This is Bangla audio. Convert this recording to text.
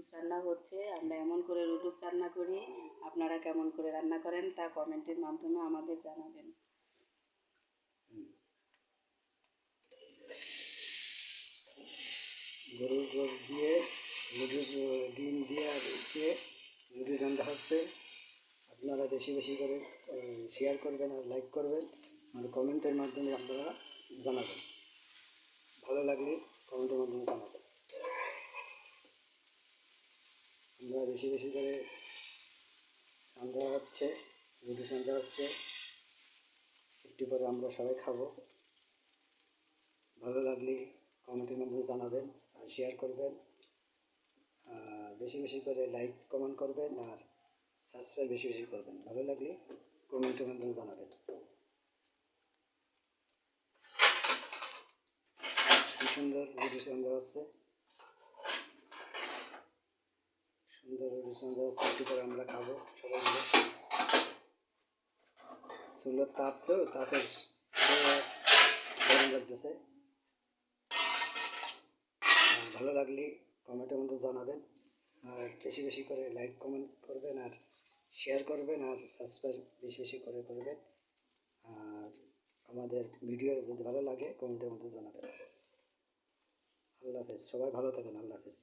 রুটুস রান্না হচ্ছে, আমরা এমন করে রুটুস রান্না করি। আপনারা কেমন করে রান্না করেন তা কমেন্টের মাধ্যমে আমাদের জানাবেন। গরুর গোশ দিয়ে নুডলস ডিম দিয়ে দিয়ে রান্না হচ্ছে। আপনারা বেশি বেশি করে শেয়ার করবেন আর লাইক করবেন। আর কমেন্টের মাধ্যমে আপনারা জানাবেন ভালো লাগলে কমেন্টের মাধ্যমে জানাবেন আমরা বেশি বেশি করে রান্না হচ্ছে নুডলস রান্না হচ্ছে। একটু পরে আমরা সবাই খাব। ভালো লাগলে কমেন্টের মাধ্যমে জানাবেন আর শেয়ার করবেন। বেশি বেশি করে লাইক কমেন্ট করবেন আর সাবস্ক্রাইব বেশি বেশি করবেন। ভালো লাগলে কমেন্টের মাধ্যমে জানাবেন। সুন্দর ভিডিও সুন্দর হচ্ছে। করে আমরা খাব সবাই মিলে চুলোর তাপ তো তাপের গরম লাগতেছে ভালো লাগলে কমেন্টের মধ্যে জানাবেন আর বেশি বেশি করে লাইক কমেন্ট করবেন আর শেয়ার করবেন আর সাবস্ক্রাইব বেশি বেশি করে করবেন আর আমাদের ভিডিও যদি ভালো লাগে কমেন্টের মধ্যে জানাবেন আল্লাহ হাফেজ সবাই ভালো থাকেন আল্লাহ হাফেজ।